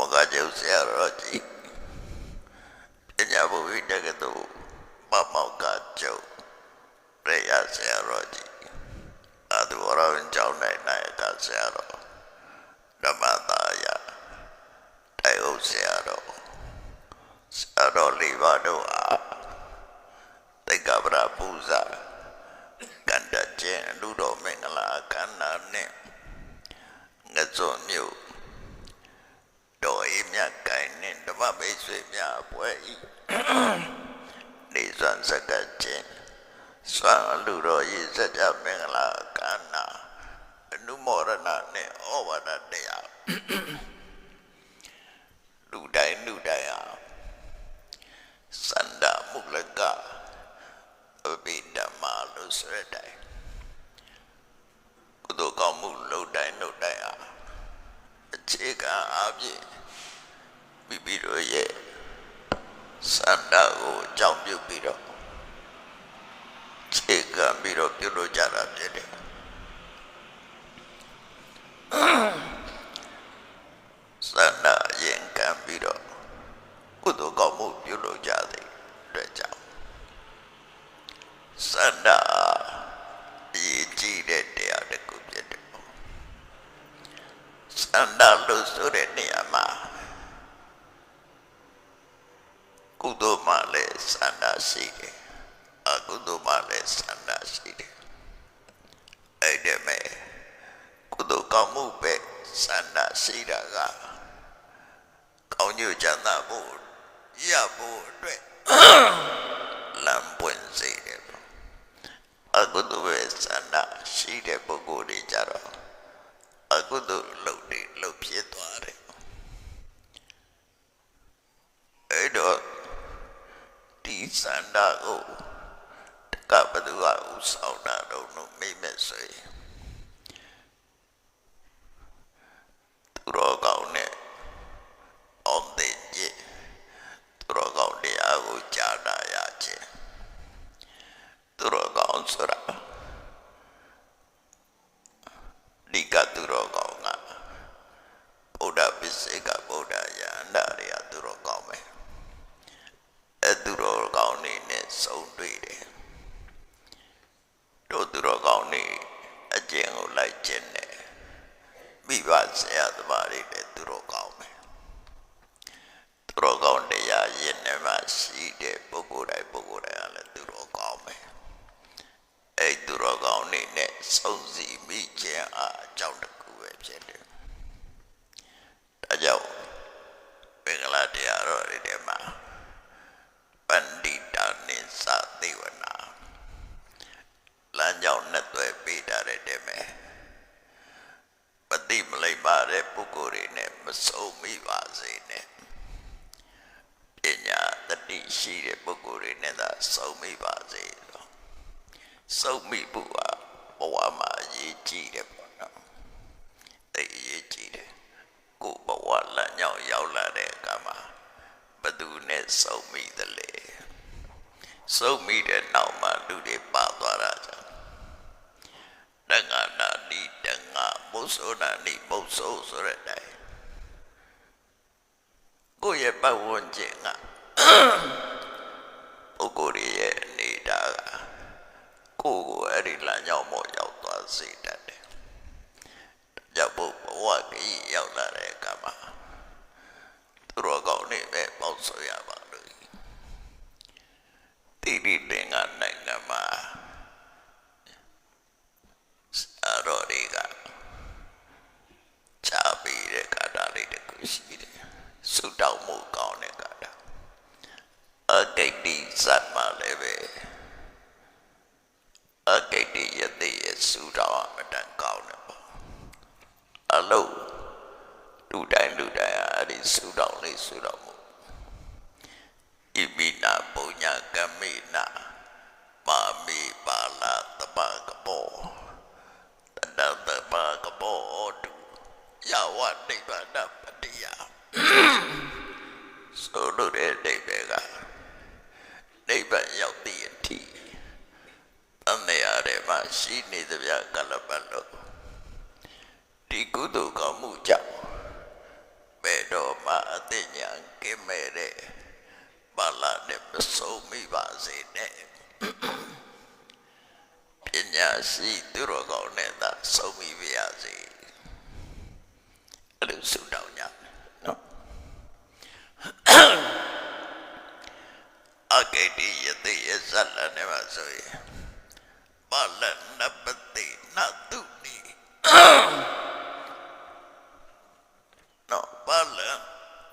မကကျုပ်ဆရာတော်ကြီးပညာဘုရားတက္ကသိုလ်မမောင်ကကျုပ်ရေရဆရာတော်ကြီးအတူရောင်းကြောင်းနိုင်နိုင်ကဆရာတော်ဓမ္မသာယတိုင်ဟုတ်ဆရာတော်ဆရာတော်လေးပါတို့အားသိက္ခာပဒပူဇာကန္တကျင်းလူတော်မင်္ဂလာအခမ်းအနားနဲ့ငစွန်မြို့တော် အေးမြတ်ကိုင်နဲ့ဓမ္မမိတ်ဆွေများအဖွဲ့ဤနေစွမ်းစကကျင်းစွမ်းလူတော်ရည်စကြမင်္ဂလာအခမ်းအနားအနုမောရဏနဲ့ဩဝါဒတရားလူတိုင်းလူတိုင်းဟာစန္ဒမုလကအဘိဓမ္မာလို့ဆိုရတဲ့ကုသိုလ်ကောင်းမှုလုပ်တိုင်းလုပ်တိုင်းဟာအခြေခံအပြင် မိမိတို့ရဲ့စန္ဒကိုအကြောင်းပြုပြီးတော့အခြေခံပြီးတော့ပြုလုပ်ကြတာဖြစ်တယ်စန္ဒရင်ခံပြီးတော့ကုသိုလ်ကောင်းမှုပြုလုပ်ကြသည်အတွက်ကြောင့်စန္ဒအရေးကြီးတဲ့တရားတစ်ခုဖြစ်တယ်စန္ဒလို့ဆိုတဲ့နေရာမှာကုသိုလ်မှလည်းစန္ဒရှိတယ်အကုသိုလ်မှလည်းစန္ဒရှိတယ်အဲ့ဒီမဲ့ကုသိုလ်ကောင်းမှုပဲစန္ဒရှိတာက ကောင်းကျိုးချမ်းသာဖို့ရဖို့အတွက်လမ်းပွင့်စေတယ်ပေါ့အကုသိုလ်ပဲစန္ဒရှိတဲ့ပုဂ္ဂိုလ်တွေကြတော့အကုသိုလ်လုပ်တွေလုပ်ဖြစ်သွားတယ်အဲ့တော့ဒီစန္ဒ ကိုတကဘသူကဥဆောင်တာတော့လို့မိမဲ့ဆိုရင်သူတော်ကောင်းနဲ့ အောင်သိခြင်းသူတော်ကောင်းတရားကိုကြားနာရခြင်းသူတော်ကောင်းဆိုတာဒီကသူတော်ကောင်းကဘုရားပစ္စေကဗုဒ္ဓယန္တာရသူတော်ကောင်းပဲအဲသူတော်ကောင်းနေနဲ့ဆုံတွေ့တယ်တို့သူတော်ကောင်းနေအကျင့်ကိုလိုက်ခြင်းနဲ့မိဘဆရာသမားတွေလည်းသူတော်ကောင်းပဲ သူတော်ကောင်းတရားရင်းနှမှာ ရှိတဲ့ပုဂ္ဂိုလ်တိုင်းပုဂ္ဂိုလ်တိုင်းကလည်းသူတော်ကောင်းပဲအဲ့သူတော်ကောင်းနေနဲ့စုံစည်းမိခြင်းအားအကြောင်းတစ်ခုပဲဖြစ်တယ်ဒါကြောင့်ဘင်္ဂလားတရားတော်တွေထဲမှာပန္တိတာနိသသေဝနာလမ်းကြောင်းနဲ့တွေ့ပေးထားတဲ့တည်းမဲ့မတိမလိမ္မာတဲ့ပုဂ္ဂိုလ်တွေနဲ့မစုံမိပါစေနဲ့ ပညာတတိ ရှိတဲ့ပုဂ္ဂိုလ်တွေနဲ့သာစုံမိပါစေတော့စုံမိဖို့ကဘဝမှာအရေးကြီးတယ်ပေါ့နော်သိအရေးကြီးတယ်ကိုယ်ဘဝလမ်းကြောင်းရောက်လာတဲ့အခါမှာဘယ်သူနဲ့စုံမိသလဲစုံမိတဲ့နောက်မှာလူတွေပါသွားတာကြောင့်တက္ကနာဒီတက္ကမုသောနာဒီမုသောဆိုတဲ့အတိုင်းကိုယ့်ရဲ့ပတ်ဝန်းကျင်က ပုဂ္ဂိုလ်ရဲ့အနေတာကကိုယ့်ကိုအဲ့ဒီလမ်းကြောင်းပေါ်ရောက်သွားစေတတ်တယ်။ကြောင့်ဘဝကြီးရောက်လာတဲ့အခါမှာသူတော်ကောင်းနေပဲပေါ့ဆိုရပါလို့တိတိလင်္ကာနိုင်ငံမှာအရော်တွေကချာပြီးတဲ့ကာတာလေးတစ်ခုရှိတယ်။ဆုတောင်း မှုကောင်းတဲ့ကတာအဂိတ်တိဇတ်မှလည်းပဲအဂိတ်တိယသိရဲ့စူတော်အမတန်ကောင်းတယ်ပေါ့ အလုံးလူတိုင်းလူတိုင်းဟာအဲ့ဒီစူတော်လေးစူတော်မှုဣမိနာပုညကမိနာပါမိပါလာတပကဘောတတတပကဘောတုယဝနိဗ္ဗာန်ပတ္တိယဆိုလိုတဲ့အိဗေကနိဗ္ဗာန်ရောက်သည့်အထိအမေရတဲ့မှာရှိနေသမျှကလပတ်လို့ ဒီကုသိုလ်ကောင်းမှုကြောင့်ဘယ်တော့မှအသိဉာဏ်ကင်းမဲ့တဲ့ဘာလာနဲ့မဆုံးမိပါစေနဲ့ပညာရှိသူတော်ကောင်းနဲ့သာဆုံးမိပါရစေအဲ့လိုဆုတောင်းကြနော်အဂိတိယတိယဇလနေမှာဆိုရင်ပါလနပတိနတုနိနော်ပါလ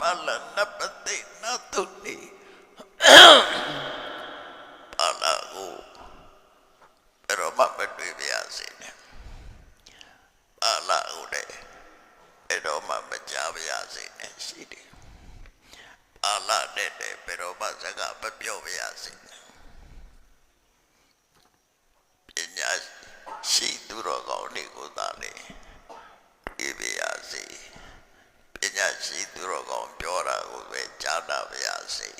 ပါလနပတိနတုနိပါလာကိုဘယ်တော့မှမတွေ့ပါရစေနဲ့ပါလာကိုလည်းဘယ်တော့မှမကြားပါရစေနဲ့ရှိတယ် အာလာတဲ့တဲ့ဘယ်တော့မှစကားမပြောပါရစေနဲ့ပညာရှိသူတော်ကောင်းတွေကိုသာလေပြေပါရစေပညာရှိသူတော်ကောင်းပြောတာကိုပဲကြားနာပါရစေ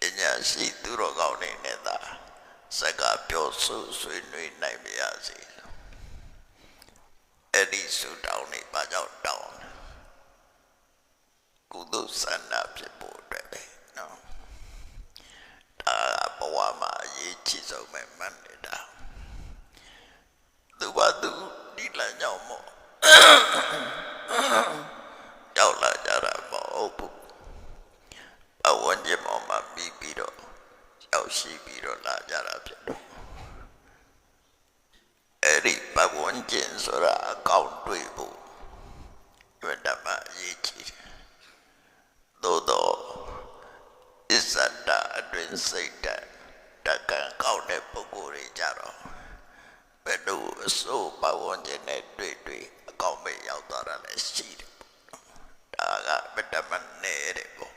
ပညာရှိသူတော်ကောင်းတွေနဲ့သာစကားပြောဆိုဆွေးနွေးနိုင်ပါရစေ အဲ့ဒီဆုတောင်းနေပါကြောင့်တောင်းတယ် ကုသိုလ်ဆန္ဒဖြစ်ဖို့အတွက်ပဲနော်ဒါကဘဝမှာအရေးကြီးဆုံးပဲမှတ်နေတာသူဘာသူဒီလမ်းကြောင့်မို့ရောက်လာကြတာမဟုတ်ဘူးအဝန်းကျင်ပေါ်မှာပြီးပြီးတော့ရောက်ရှိပြီးတော့လာကြတာဖြစ်တော့အဲ့ဒီဘဝန်းကျင်ဆိုတာအကောင့်တွေ့ဖို့အမှန်တမ်းအရေးကြီးတယ် သို့တော့အစ္ဆဒအတွင် စိတ်ဓာတ်တက္ကံကောက်တဲ့ပုဂ္ဂိုလ်တွေကြတော့ဘယ်လိုအစိုးပဝန်းကျင်နဲ့တွေ့တွေ့အကောင့်မဲ့ရောက်သွားတာလည်းရှိတယ်ပေါ့ဒါကဗတ္တမနေတဲ့ပေါ့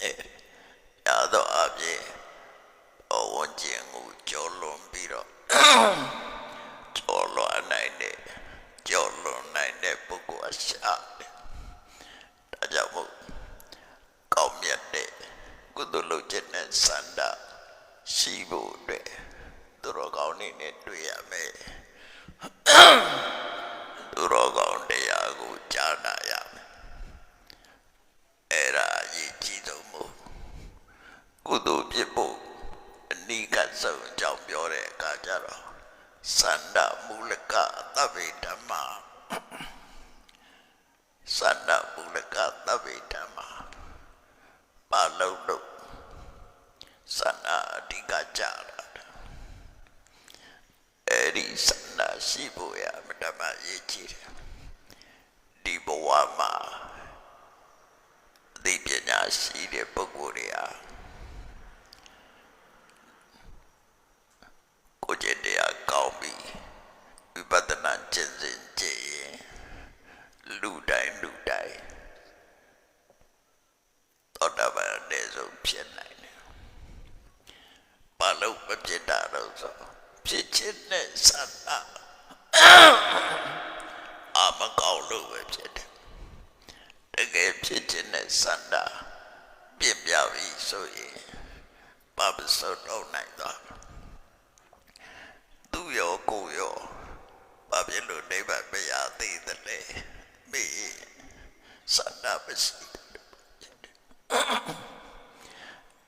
အဲရတော့အပြေပဝန်းကျင်ကိုကျော်လွန်ပြီးတော့ကျော်လွန်နိုင်တဲ့ကျော်လွန်နိုင်တဲ့ပုဂ္ဂိုလ်အရှာတယ်ဒါကြောင့်မို့ ကောင်းမြတ်တဲ့ကု သိုလ်လုပ်ခြင်းနဲ့စန္ဒရှိဖို့အတွက်သူတော်ကောင်းနေနဲ့တွေ့ရမယ်သူတော်ကောင်းတရားကိုကြားနာရမယ်အဲ့ဒါအရေးကြီးဆုံးမို့ကုသိုလ်ဖြစ်ဖို့အနိကဆုံးအကြောင်းပြောတဲ့အခါကျတော့စန္ဒမူလကသဗ္ဗေဓမ္မာစန္ဒမူလကသဗ္ဗေဓမ္မာပါလုံးလို့ စန္နာအဓိကကြတာအဲ့ဒီစန္နာရှိဖို့ရမတမရေးကြည့်တယ်ဒီဘဝမှာအသိပညာရှိတဲ့ပုဂ္ဂိုလ်တွေဟာကိုယ်ကျင့်တရားကောင်းပြီးဝိပဿနာကျင့်စဉ်ကြည့်ရင်လူတိုင်းလူတိုင်းသောတာပန်အနည်းဆုံးဖြစ်နိုင်တယ်။ဘာလို့မဖြစ်တာတော့ဆို ဖြစ်ခြင်းနဲ့ဆန္ဒအာမကောင်းလို့ပဲဖြစ်တယ်။တကယ်ဖြစ်ခြင်းနဲ့ဆန္ဒပြင်းပြပြီဆိုရင်ဘာမစုံတော့နိုင်တော့သူရောကိုယ်ရောဘာဖြစ်လို့နေပါမရသေးတယ်လဲမေးဆန္ဒမရှိ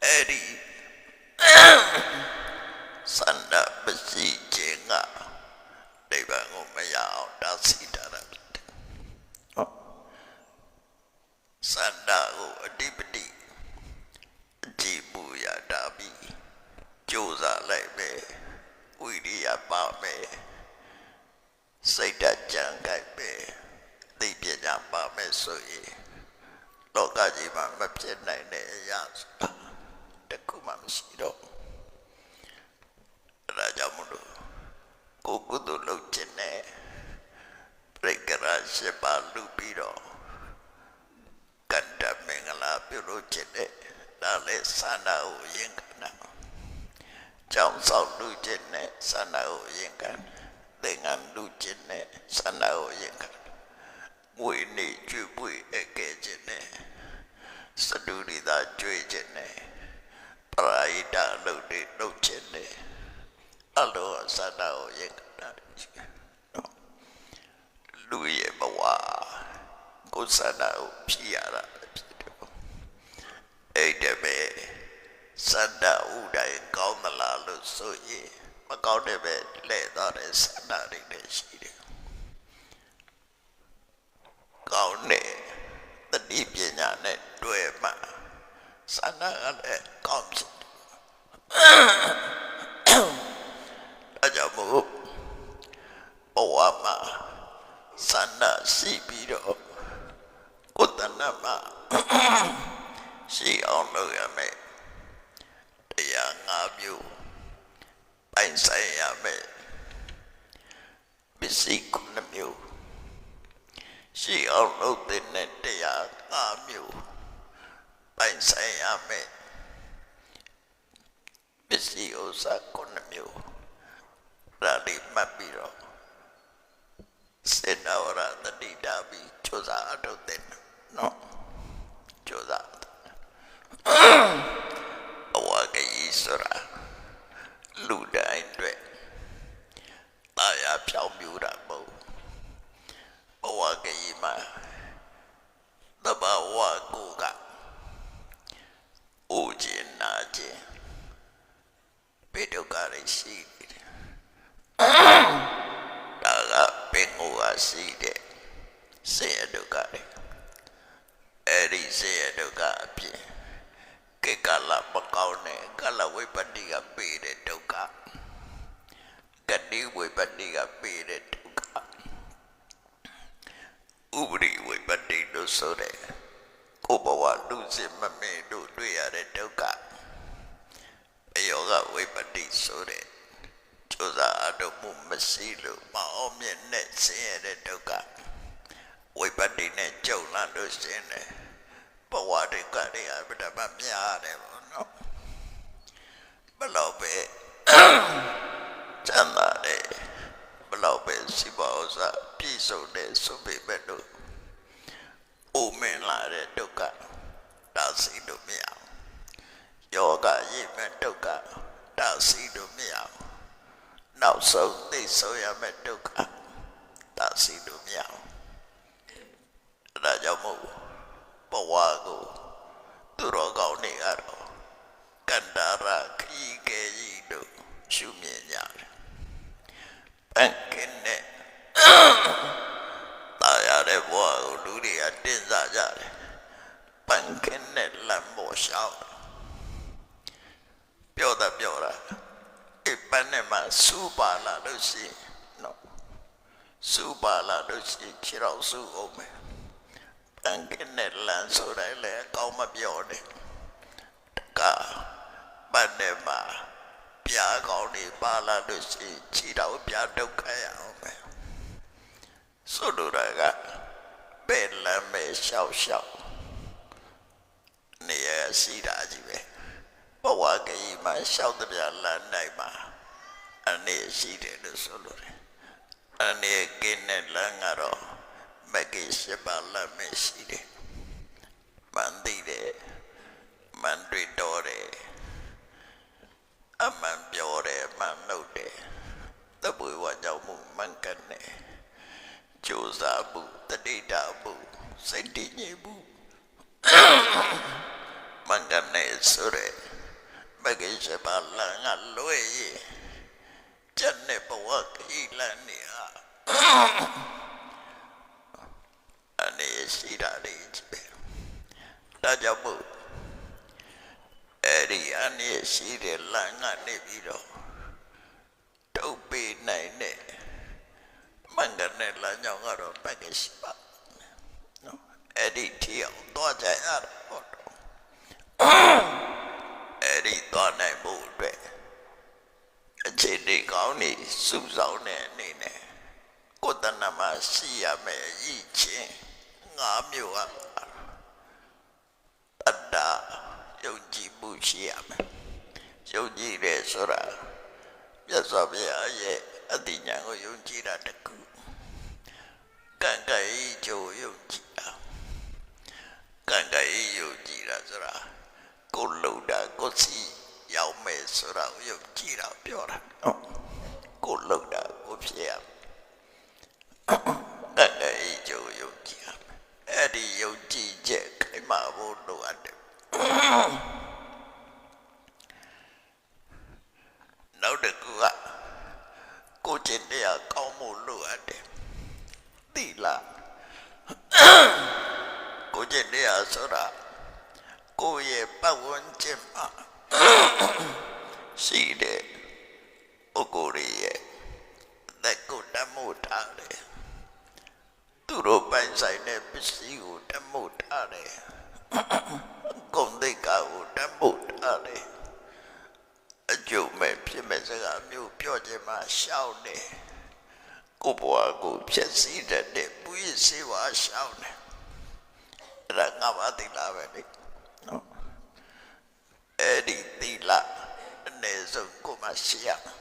အဲ့ဒီစန္ဒပစီခြင်းကဒိဗ္ဗံကိုမရအောင်တားဆီးတာတယ်ဟုတ်စန္ဒကိုအဓိပတိအကြည့်မှုရတာပြီးကြိုးစားလိုက်မယ်ဝိရိယပါမယ်စိတ်ဓာတ်ကြံကြိုက်မယ်သိပညာပါမယ်ဆိုရင် လောကကြီးမှာမ ဖြစ်နိုင်တဲ့အရာဆိုတာတစ်ခုမှမရှိတော့ဘူးအဲဒါကြောင့်မလို့ကိုယ်ကုသိုလ်လုပ်ခြင်းနဲ့ပြိကရာရှိပါလူပြီးတော့ကန္တမင်္ဂလာပြုလုပ်ခြင်းနဲ့ဒါလည်းသန္တာကိုရင်ကနာကြောင့်ဆောင်လူခြင်းနဲ့သန္တာကိုရင်ကနာသင်္ကန်းလူခြင်းနဲ့သန္တာကိုရင်ကနာဝိနေကျွေပွေအကဲခြင်းနဲ့ စတုရိတာကျွေခြင်းနဲ့ပရာဟိတလုပ်တွေလုပ်ခြင်းနဲ့အလောသန္တာကိုရင်ကနာနော်လူရဲ့ဘဝကိုယ်သန္တာကိုဖြည့်ရတာပဲဖြစ်တယ်ပေါ့အဲ့ဒါပဲစန္ဒဥဒိုင်ကောင်းသလားလို့ဆိုရင်မကောင်းတဲ့ပဲလဲ့သွားတဲ့စန္ဒတွေလည်းရှိတယ်ကောင်းတဲ့တတိပညာနဲ့ né? တိုင်းအတွက်တာယာဖြောင်းပြူတာမဟုတ်ဘဝကကြီးမှာတဘာဝကိုကအိုခြင်းနာခြင်းပေဒုက္ခရရှိနေတယ်ဒါကပင်ကိုကရှိတဲ့ဆေရဒုက္ခတွေအဲ့ဒီဆေရဒုက္ခအပြင် ကေကလမကောင်းတဲ့ကလဝိပတ္တိကပေးတဲ့ဒုက္ခကတိဝိပတ္တိကပေးတဲ့ဒုက္ခဥပရိဝိပတ္တိလို့ဆိုတဲ့ကိုယ်ဘဝလူစစ်မမေ့တို့တွေ့ရတဲ့ဒုက္ခအယောဂဝိပတ္တိဆိုတဲ့ကျိုးစားအတုမှုမရှိလို့မအောင်မြင်တဲ့ဆင်းရဲတဲ့ဒုက္ခဝိပတ္တိနဲ့ကြုံလာလို့ရှင်းတယ် ဘဝတွေကတွေအပြတ်မများတယ်ပေါ့နော်ဘလောက်ပဲချမ်းသာတယ်ဘလောက်ပဲစီပါဥစ္စာပြည့်စုံတဲ့သုပေမဲ့လို့အိုမင်လာတဲ့ဒုက္ခဒါစီလို့မရဘူးယောဂရိမဲ့ဒုက္ခဒါစီလို့မရဘူးနောက်ဆုံးသိဆုံးရမဲ့ဒုက္ခဒါစီလို့မရဘူးအဲဒါကြောင့်မို့ ဘဝကိုသူတော်ကောင်းတွေကတော့ကန္တာရခီးကေကြီးတို့ရှုမြင်ကြတယ်။ပန်ကင်းနဲ့တာရတဲ့ဘဝကိုလူတွေကတင်စားကြတယ်။ပန်ကင်းနဲ့လမ်းပေါ်ရှောင်းပြောတာပြောတာအပန်းနဲ့မှစူပါလာလို့ရှိရင်နော်စူပါလာလို့ရှိရင်ခြေတော်စူအောင်မယ်တန်ကင်းနဲ့လမ်း ဆိုတိုင်းလည်းအကောင်းမပြောနဲ့တကပတ်နေမှာပြားကောင်းနေပါလာလို့ရှိရင်ခြေတော်ပြားဒုက္ခရအောင်ပဲဆိုလိုတာကပဲလမ်းပဲရှောက်ရှောက်နေရရှိတာကြီးပဲဘဝကြီးမှာရှောက်တဲ့ပြလမ်းတိုင်းမှာအနေရှိတယ်လို့ဆိုလိုတယ်အနေကင်းတဲ့လမ်းကတော့မဂ္ဂင်၈ပါးလမ်းမရှိတယ်။ မန်သိတယ်။မန်တွေ့တော်တယ်။အမှန်ပြောတယ်။မန်လုပ်တယ်။တပွေဝကြောင့်မှုမန်ကန်တယ်။ကြိုးစားမှုတတိတာမှုစိတ်တည်ငြိမ်မှုမန်ကန်တယ်ဆိုရယ်မဂ္ဂင်၈ပါးလမ်းကလွဲ့ရင်ကျက်တဲ့ဘဝကြီးလမ်းနေဟာအနေရှိတာလေးကြီးပဲ ဒါကြောင့်မို့အဲ့ဒီအနေရှိတဲ့လမ်းကနေပြီးတော့တုပ်ပေးနိုင်တဲ့မင်္ဂနဲ့လမ်းကြောင်းကတော့ပက်ကရှိပါနော်အဲ့ဒီထီအောင်သွားကြရတာဟုတ်တော့အဲ့ဒီသွားနိုင်ဖို့အတွက်အခြေအနေကောင်းနေစုဆောင်တဲ့အနေနဲ့ကိုယ်တဏ္ဍမှာရှိရမယ်ရည်ချင်းငါမျိုးကတတ္တာယုံ ကြည်မှုရှိရမယ်ယုံကြည်တယ်ဆိုတာမြတ်စွာဘုရားရဲ့အတိညာကိုယုံကြည်တာတကူကံကံဤကျိုးယုံကြည်တာကံကံဤယုံကြည်တာဆိုတာကိုယ်လုံတာကိုယ်စီရောက်မယ်ဆိုတာကိုယုံကြည်တာပြောတာနော်ကိုယ်လုံတာကိုယ်ဖြစ်ရမယ်ကံကံဤကျိုးယုံကြည်ရမယ်အဲ့ဒီယုံကြည်ချက်ခိုင်မာဖို့လိုအပ်တယ်နောက်တစ်ခုကကိုယ်ကျင့်တရားကောင်းမှုလိုအပ်တယ်တိလားကိုယ်ကျင့်တရားဆိုတာကိုယ့်ရဲ့ပတ်ဝန်း ကျင်မှာရှိတဲ့ပုဂ္ဂိုလ်တွေရဲ့အသက်ကိုတတ်မှုထားတယ်သူတို့ပိုင်ဆိုင်တဲ့ပစ္စည်းကိုတတ်မှုထားတယ်ဂုဏ်သိက္ခာကိုတတ်မှုထားတယ်အကျုံမဲ့ဖြစ်မဲ့စကားမျိုးပြောခြင်းမှာရှောက်တယ်ကိုဘွားကိုဖြစ်စည်းတတ်တဲ့ပူရစေဝါရှောက်တယ်အဲ့ဒါငါမသိလားပဲလေနော် အဲ့ဒီသီလအနေဆုံးကိုမရှိရမယ်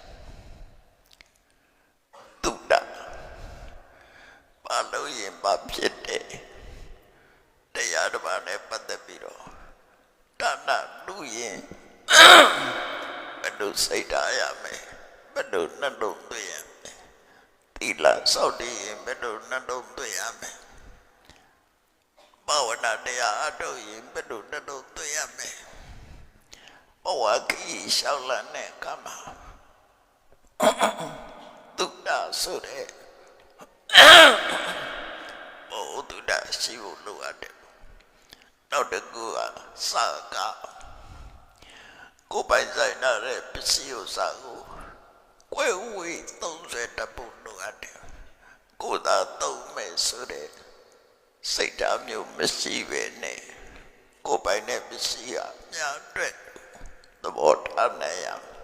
တုဒ္ဒဘာလို့ရင်ဘာဖြစ်တယ်တရားတစ်ပါးနဲ့ပတ်သက်ပြီးတော့ဒါနလူရင်ဘယ်လိုစိတ်ထားရမယ်ဘယ်လိုနှလုံးသွင်းရမယ်တိလာစောက်တည်ရင်ဘယ်လိုနှလုံးသွင်းရမယ်ဘာဝနာတရားအထုတ်ရင်ဘယ်လိုနှလုံးသွင်းရမယ် ဘဝခီးရှောက်လန်းတဲ့ကမှာတုဒ္ဒဆိုတဲ့ဘုဒ္ဓရှိဖို့လိုအပ်တယ်နောက်တစ်ခုကစကားကိုယ်ပိုင်ဆိုင်ရတဲ့ပစ္စည်းဥစ္စာကိုကိုယ်ဝေးသုံးဆွဲတတ်ဖို့လိုအပ်တယ်ကိုယ်သာသုံးမယ်ဆိုတဲ့စိတ်ဓာတ်မျိုးမရှိပဲနဲ့ကိုယ်ပိုင်တဲ့ပစ္စည်းဟာများအတွက် သဘောထားနိုင်ရမယ်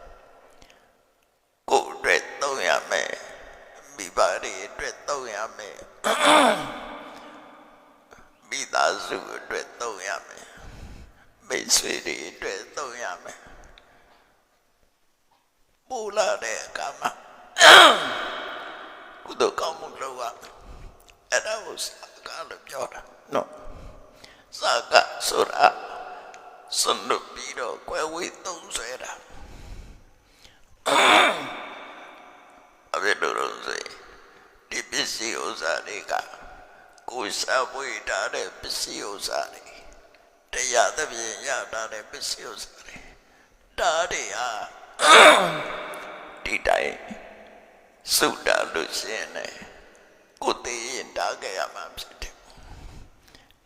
ကိုယ်အတွက်သုံးရမယ်မိဘတွေအတွက်သုံးရမယ်မိသားစုအတွက်သုံးရမယ်မိတ်ဆွေတွေအတွက်သုံးရမယ်ပူလာတဲ့အခါမှာကုသိုလ်ကောင်းမှုလုပ်ရမယ်အဲ့ဒါကိုစာကလို့ပြောတာနော်စာကဆိုတာ စွန့်လို့ပြီးတော့ကွယ်ဝေးသုံးဆွဲတာအဘယ်လိုလုပ်ဆွဲဒီပစ္စည်းဥစ္စာတွေကကိုယ်စားဝေးတာတဲ့ပစ္စည်းဥစ္စာတွေတရားသဖြင့်ရတာတဲ့ပစ္စည်းဥစ္စာတွေဒါတွေဟာဒီတိုင်းစုတာလို့ရှင်းတယ်ကိုယ်သေးရင်တားကြရမှာဖြစ်တယ်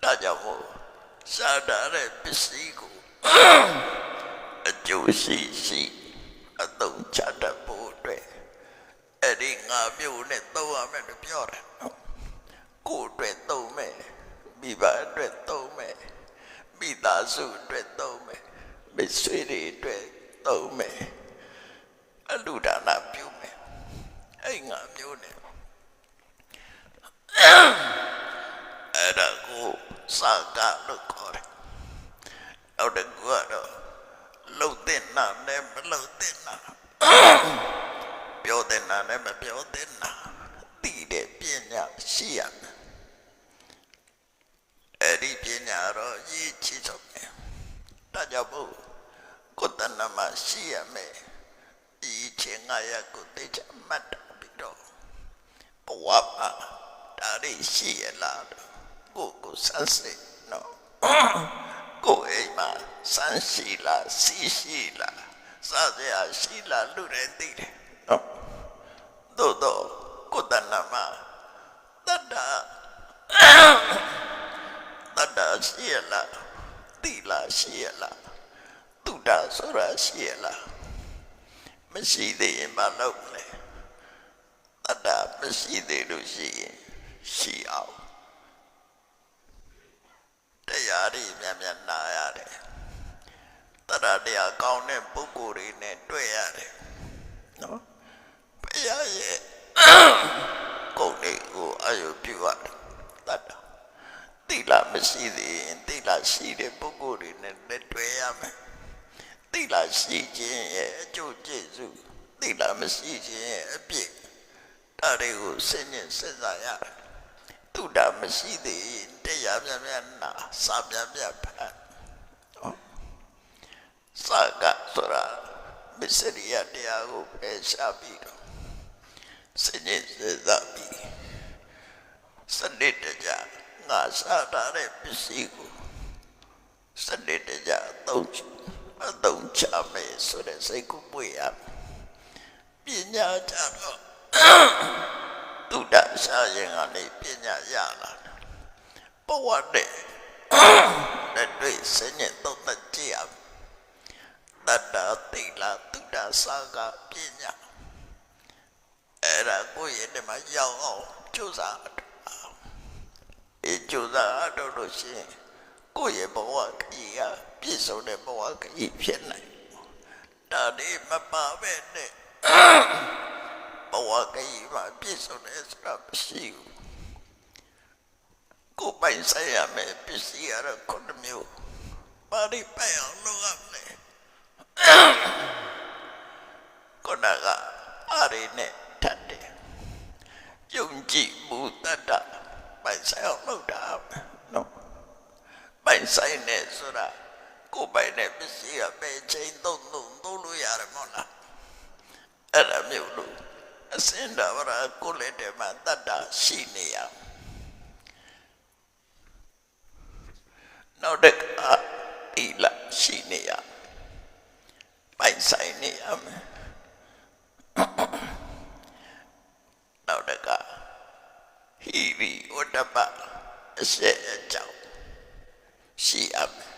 ဒါကြောင့်မို့ စာတာတဲ့ပစ္စည်းကိုအကျိုးရှိရှိအသုံးချတတ်ဖို့အတွက်အဲ့ဒီငါမျိုးနဲ့သုံးရမယ်လို့ပြောတယ်နော်ကိုယ်အတွက်သုံးမယ်မိဘအတွက်သုံးမယ်မိသားစုအတွက်သုံးမယ်မိတ်ဆွေတွေအတွက်သုံးမယ်အလူဒါနပြုမယ်အဲ့ငါမျိုးနဲ့အဲ့ဒါကို စာကလို့ခေါ်တယ်နောက်တစ်ခုကတော့လှုပ်တဲ့နာနဲ့မလှုပ်တဲ့နာပြောတဲ့နာနဲ့မပြောတဲ့နာသိတဲ့ပညာရှိရမယ်အဲ့ဒီပညာတော့ရည်ချစ်ဆုံးတယ်ဒါကြောင့်မို့ကိုယ်တဏ္ဍမှာရှိရမယ်ဒီချင်းငါရကိုသိချမှတ်တော့ပြီးတော့ဘဝမှာဒါလေးရှိရလား ကိုကိုဆန်းစစ်နော်ကိုအိမ်မှာဆန်းရှိလားစီရှိလားစားစရာရှိလားလူတွေသိတယ်နော်သို့တော့ကိုတဏ္ဍမှာတတ္တတတ္တရှိရလားတိလားရှိရလားတုဒ္ဒဆိုတာရှိရလားမရှိသေးရင်မလုပ်မလဲတတ္တမရှိသေးလို့ရှိရင်ရှိအောင် တရားတွေများများနာရတယ်တရားတရားကောင်းတဲ့ပုဂ္ဂိုလ်တွေနဲ့တွေ့ရတယ်နော်ဘုရားရဲ့ကိုယ်လေးကိုအယုပြုရတယ်တတ်တာတိလာမရှိသေးရင်တိလာရှိတဲ့ပုဂ္ဂိုလ်တွေနဲ့လည်းတွေ့ရမယ်တိလာရှိခြင်းရဲ့အကျိုးကျေးဇူးတိလာမရှိခြင်းရဲ့အပြစ်ဒါတွေကိုစဉ်းကျင်စဉ်းစားရတယ် တုဒ္ဒမရှိသေးရင်တရားများများနာစာများများဖတ်စာကဆိုတာမစ္စရိယတရားကိုဖယ်ရှားပြီးတော့စဉ်းကျင်စဉ်းစားပြီးစနစ်တကျငါစားထားတဲ့ပစ္စည်းကိုစနစ်တကျအသုံးချအသုံးချမယ်ဆိုတဲ့စိတ်ကိုပွေရပညာကြတော့ တုဒ္ဒရှားရင်ကနေပညာရလာဘဝတဲ့တဲ့တွေ့စဉ္ညသုံးသက်ကြည့်ရတတ္တတိလာတုဒ္ဒစာကပညာအဲ့ဒါကိုယ့်ရဲ့တည်းမှာရောက်အောင်ကြိုးစားအေးကြိုးစားတော့လို့ရှိရင်ကိုယ့်ရဲ့ဘဝကြီးကပြည့်စုံတဲ့ဘဝကြီးဖြစ်နိုင်ဒါဒီမပါပဲနဲ့ ဘဝကြီးမှာပြည့်စုံတဲ့ဆိုတာမရှိဘူးကိုယ်ပိုင်ဆိုင်ရမယ်ပစ္စည်းရတော့ခုနှစ်မျိုးပါရိပိုင်အောင်လုပ်ရမယ်ခုနကအားရနဲ့ထပ်တယ်ယုံကြည်မှုတတ်တာပိုင်ဆိုင်အောင်လုပ်တာနော်ပိုင်ဆိုင်နေဆိုတာကိုယ်ပိုင်တဲ့ပစ္စည်းကပဲချိန်သုံးသုံးသုံးလို့ရတယ်မဟုတ်လားအဲ့ဒါမျိုးလို့ အစင်တော်ရာကိုလက်ထဲမှာတတ်တာရှိနေရနောက်တစ်ခါတိလရှိနေရပိုင်ဆိုင်နေရမယ်နောက်တစ်ခါဟီဝီဝတ္တပအစေအကြောင်းရှိရမယ်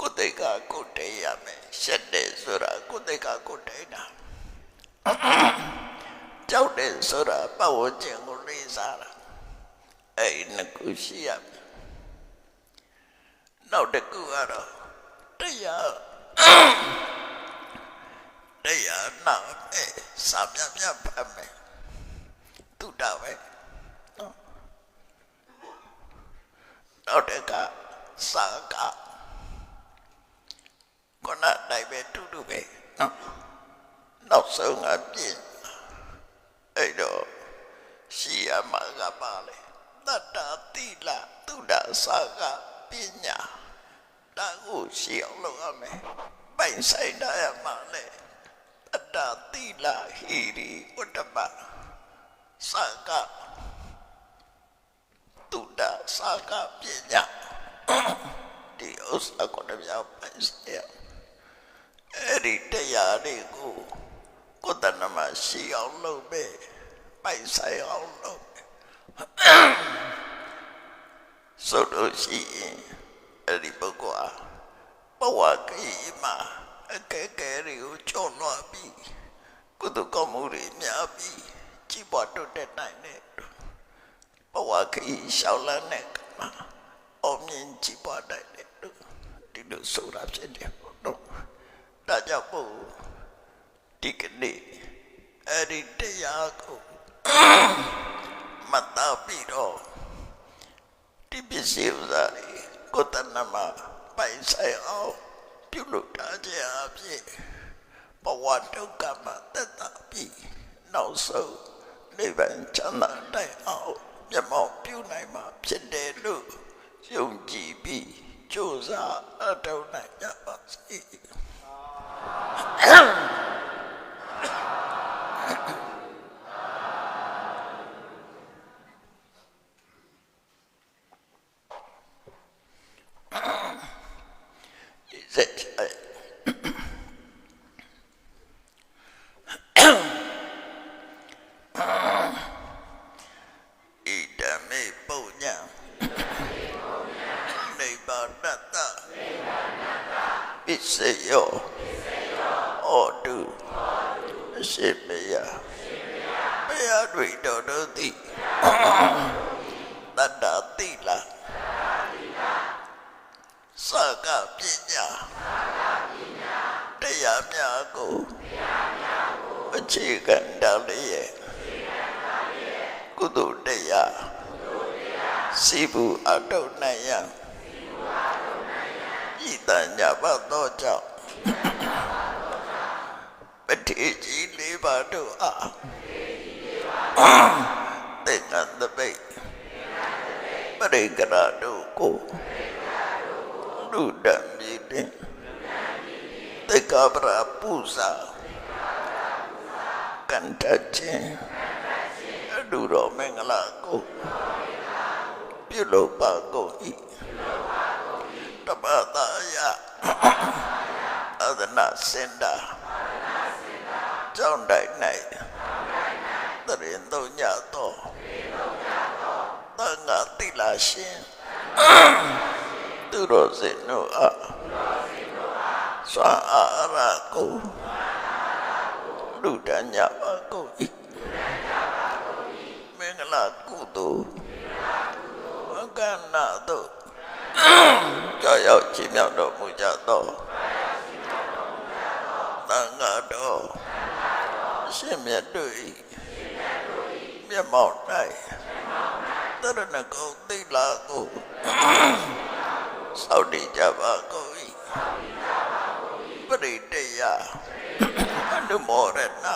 ကိုယ်တိတ်ကကိုယ်တေးရမယ်ရှက်တယ်ဆိုတာကိုယ်တိတ်ကကိုယ်တေးတာ ကြောက်တယ်ဆိုတာပတ်ဝန်းကျင်ကိုလေးစားတာအဲ့ဒီနှစ်ခုရှိရမယ်နောက်တစ်ခုကတော့တရားတရားနာမယ်စာပြပြဖတ်မယ်တူတာပဲနော်နောက်တစ်ခါစာကခုနတိုင်းပဲတူတူပဲနော် နောက်ဆုံးအပြည့်အဲ့တော့ရှိရမှာကပါလေတတ္တတိလသုဒ္ဓစာကပညာဒါကိုရှိအောင်လုပ်ရမယ်ပိုင်ဆိုင်တရမှာလေတတ္တတိလဟိရိဥတ္တပစာကသုဒ္ဓစာကပညာဒီဥစ္စာကိုလည်းပြောပိုင်ဆိုင်ရအဲ့ဒီတရားတွေကို ကိုယ်တဏ္ဍမှာရှိအောင်လုပ်ပဲပိုက်ဆိုင်အောင်လုပ်ပဲဆိုလို့ရှိရင်အဲ့ဒီပုဂ္ဂိုလ်ဟာဘဝကြီးမှာအခက်အခဲတွေကိုကျော်လွှားပြီးကုသကောင်းမှုတွေများပြီးကြီးပွားတိုးတက်နိုင်တဲ့ဘဝကြီးရှောက်လန်းတဲ့ကမှာအောင်မြင်ကြီးပွားနိုင်တဲ့ဒီလိုဆိုတာဖြစ်တယ်ပေါ့နော်ဒါကြောင့်မို့ ဒီကနေ့အဲ့ဒီတရားကိုမတ်တာပြီးတော့ဒီပစ္စည်းဥစ္စာတွေကိုယ်တဏ္ဍမှာပိုင်ဆိုင်အောင်ပြုလုပ်တာကြအဖြစ်ဘဝဒုက္ခမှာတက်တာပြီးနောက်ဆုံးနိဗ္ဗာန်ချမ်းသာတိုင်အောင်မျက်မှောက်ပြုနိုင်မှာဖြစ်တယ်လို့ယုံကြည်ပြီးကြိုးစားအထောက်နိုင်ကြပါစေ you Meya တွေတော်တော်သည်တတ္တတိလာစကားပညာတရားများကိုအခြေခံတော်လည်းကုသိုလ်တရားစီဘူးအတုနိုင်ရန်ဤတန်ကြပါတော့ကြောင့်ပတိကြီးလေးပါတို့အား သင်္ကန်းတပိတ်ပရိကရာတို့ကိုလူဒံမြည်တင်တေကပရာပူဇာကန်တချင်းအဒူတော်မင်္ဂလာကိုပြုလုပ်ပါကုန်၏တပတာယအဒနာစင်တာကျောင်းတိုင်း၌ တရင်တော့ညတော့တန်ငါတိလာရှင်သူတော်စင်တို့အားစွာအားရကိုလူတန်းညပါကုန်၏မင်္ဂလာကုသိုလ်အကနာတို့ကြောက်ရောက်ချီးမြှောက်တော်မူကြသောသံဃာတော်ရှင်မြတ်တို့၏ မျက်မှောက်၌တရဏဂုံသိလာကိုစောင့်တည်ကြပါကုန်၏ပရိတ္တယအနုမောရဏ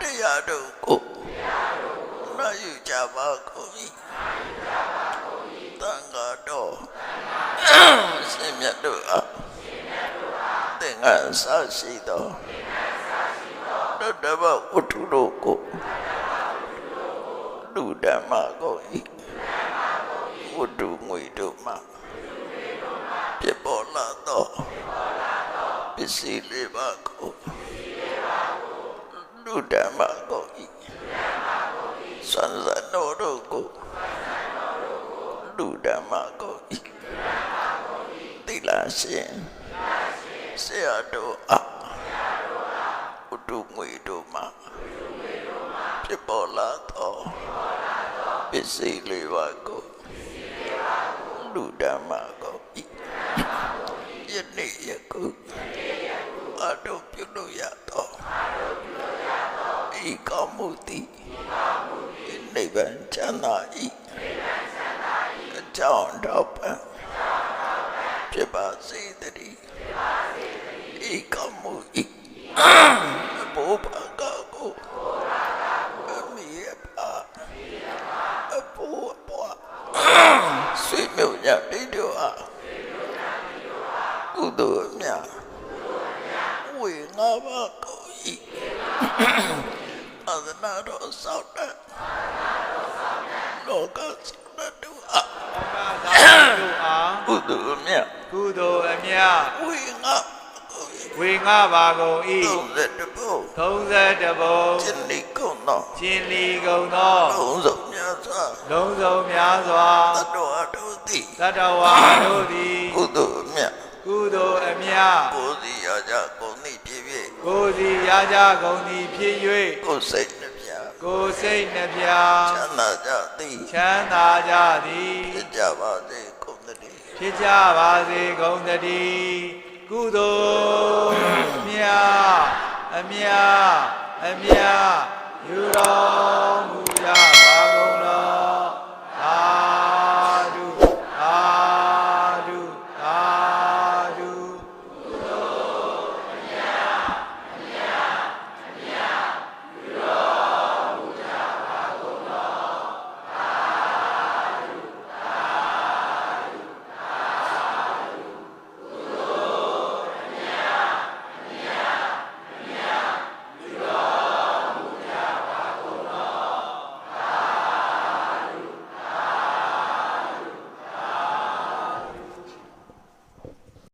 တရားတို့ကိုနာယူကြပါကုန်၏သံဃာတော်ရှင်မြတ်တို့အားသင်္ကန်းဆရှိသောတတဘဝတ္ထုတို့ကို လူဓမ္မကိုဤဝတ္ထုငွေတို့မှပြပေါ်လာသောပစ္စည်းလေးပါကိုလူဓမ္မကိုဤစံစံတော်တို့ကိုလူဓမ္မကိုဤတိလာရှင်ဆရာတို့အားဝတ္ထုငွေတို့မှ ဖြစ်ပေါ်လာသောပစ္စည်းလေးပါကိုလူဓမ္မကိုဤယနေ့ယခုအတုပြုလို့ရသောဤကောင်းမှုသည်နိဗ္ဗာန်ချမ်းသာဤအကြောင်းတော့ပံဖြစ်ပါစေတည်းဤကောင်းမှုဤဘောဘာကကိုအမိယပါအဘောဘော ဆွေမျိုးညတိတို့အားကုသိုလ်အမြတ်ဝေငါပါကိုဤအဒနာတော်ဆောက်တဲ့လောကစနတုအားဘာသာတို့အားကုသိုလ်အမြတ်ကုသိုလ်အမြတ်ဝေငါကိုဤဝေငှပါကုန်၏သုံးသက်တပုတ်32ဘုံကျင့်လိကုန်သောကျင်လီကုန်သောလုံးစုံများ စွာလုံးစုံများစွာတတ္တဝါတို့သည်တတဝါတို့သည်ကုသိုလ်အမြတ်ကုသိုလ်အမြတ်ကိုယ်စီရကြကုန်သည့်ဖြစ်ဖြစ်ကိုယ်စီရကြကုန်သည်ဖြစ်၍ကိုယ်စိတ်နှပြကိုယ်စိတ်နှပြချမ်းသာကြသည်ချမ်းသာကြသည်ဖြစ်ကြပါစေကုန်သတည်းဖြစ်ကြပါစေကုန်သတည်းကုသိုလ်အမြတ်အမြတ်အမြတ်ယူတော်မူ